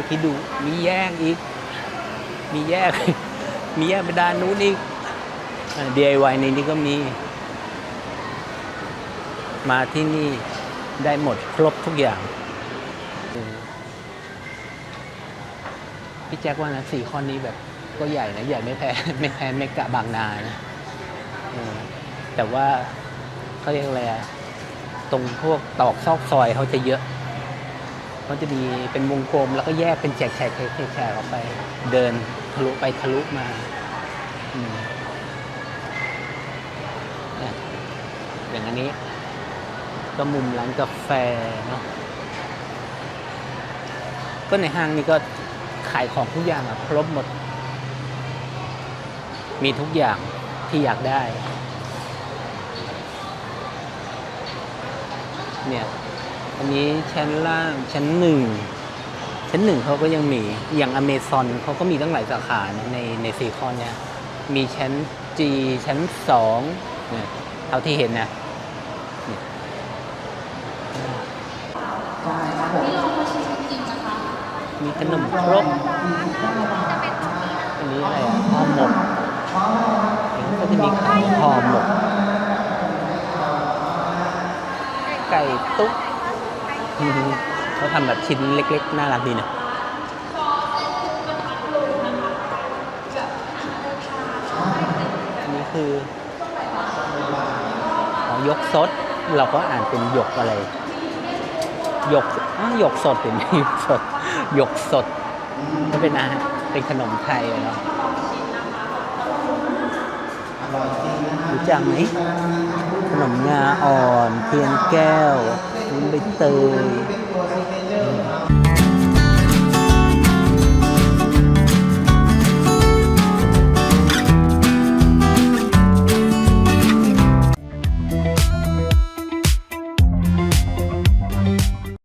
ก็คิดดูมีแยกอีก มีแยก มีแยกไปด้านนู้นอีก DIY ในนี้ก็มี มาที่นี่ได้หมดครบทุกอย่าง พี่แจ็คว่านะสี่ข้อนี้แบบก็ใหญ่นะ ใหญ่ไม่แพ้ไม่แพ้เมกะบางนานะแต่ว่าเขาเรียกอะไรอะตรงพวกตอกซอกซอยเขาจะเยอะ เขาจะมีเป็นวงกลมแล้วก็แยกเป็นแฉกแฉกแฉกออกไป เดินทะลุไปทะลุมาอย่างอันนี้ ก็มุมร้านกาแฟเนาะก็ในห้างนี้ก็ขายของทุกอย่างอะครบหมด มีทุกอย่างที่อยากได้ เนี่ย อันนี้ชั้นล่างชั้นหนึ่งชั้นหนึ่งเขาก็ยังมีอย่างอเมซอนเขาก็มีตั้งหลายสาขานะในในซีคอนเนี่ยมีชั้น G ชั้นสองเนี่ยเท่าที่เห็นนะมีขนมครกอันนี้อะไรอะห่อหมกเห็นก็จะมีขายห่อหมกไก่ตุ๊ก เขาทำแบบชิ้นเล็กๆ น่ารักดีนะอันนี้คืออ๋อยกสด เราก็อ่านเป็นหยกอะไรหยกอ้าวหยกสดเป็นหยกสดหยกสดก็เป็นอาหารเป็นขนมไทยเนาะรู้จักไหมขนมงาอ่อนเทียนแก้ว bình từ. Ừ.